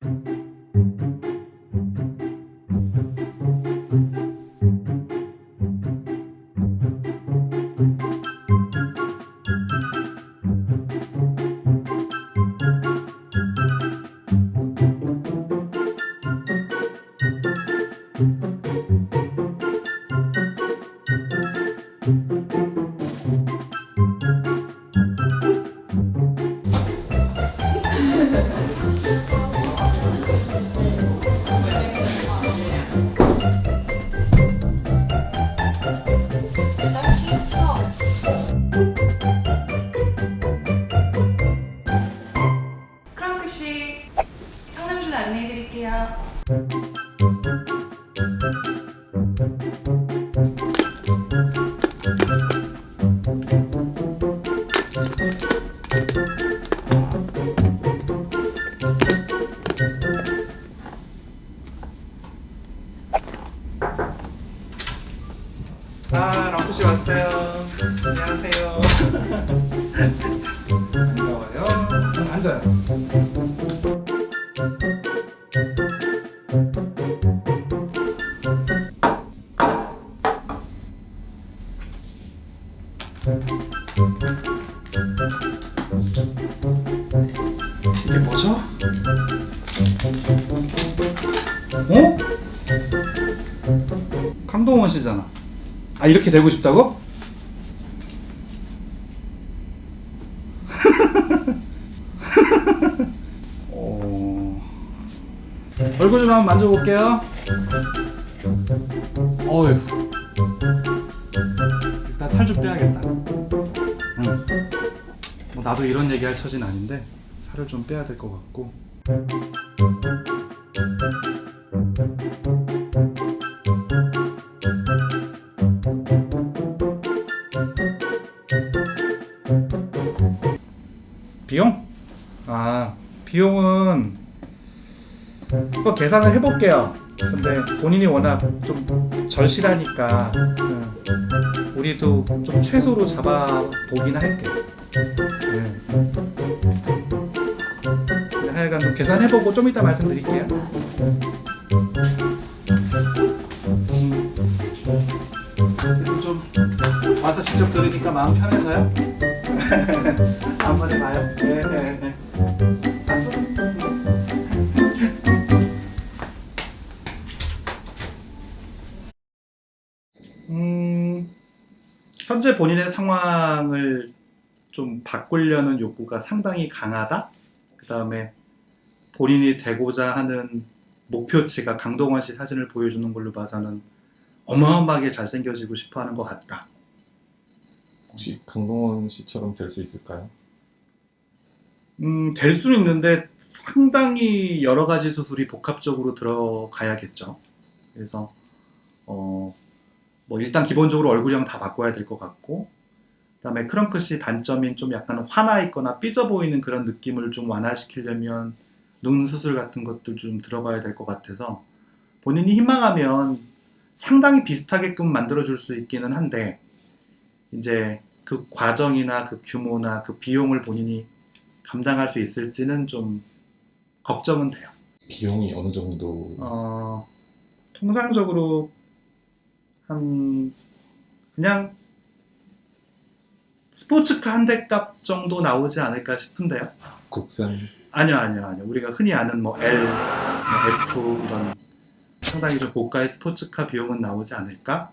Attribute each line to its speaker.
Speaker 1: 크랑 안내해 드릴게요.
Speaker 2: 아, 랑쿠 씨 왔어요. 이게 뭐죠? 어? 강동원 씨잖아. 아 이렇게 되고 싶다고? 어... 얼굴 좀 한번 만져볼게요. 어휴. 일단 살 좀 빼야겠다. 응. 뭐 나도 이런 얘기 할 처진 아닌데 살을 좀 빼야 될 것 같고. 비용? 아 비용은 또 계산을 해볼게요. 근데 본인이 워낙 좀 절실하니까 음, 우리도 좀 최소로 잡아보긴 할게. 음. 근데 하여간 좀 계산해보고 좀 이따 말씀드릴게요. 음. 그래도 좀 와서 직접 들으니까 마음 편해서요. 한번 해봐요. 네, 네, 네. 음, 현재 본인의 상황을 좀 바꾸려는 욕구가 상당히 강하다. 그 다음에 본인이 되고자 하는 목표치가 강동원 씨 사진을 보여주는 걸로 봐서는 어마어마하게 잘생겨지고 싶어 하는 것 같다.
Speaker 3: 혹시 강동원 씨처럼 될 수 있을까요?
Speaker 2: 음, 될 수는 있는데 상당히 여러 가지 수술이 복합적으로 들어가야겠죠. 그래서 어, 뭐 일단 기본적으로 얼굴형 다 바꿔야 될 것 같고 그다음에 크렁크시 단점인 좀 약간 화나 있거나 삐져 보이는 그런 느낌을 좀 완화시키려면 눈 수술 같은 것도 좀 들어가야 될 것 같아서 본인이 희망하면 상당히 비슷하게끔 만들어 줄 수 있기는 한데 이제 그 과정이나 그 규모나 그 비용을 본인이 감당할 수 있을지는 좀 걱정은 돼요.
Speaker 3: 비용이 어느 정도
Speaker 2: 어, 통상적으로 한 그냥 스포츠카 한 대 값 정도 나오지 않을까 싶은데요.
Speaker 3: 국산
Speaker 2: 아니요, 아니요, 아니요. 우리가 흔히 아는 뭐 L, 뭐 F 이런 상당히 좀 고가의 스포츠카 비용은 나오지 않을까?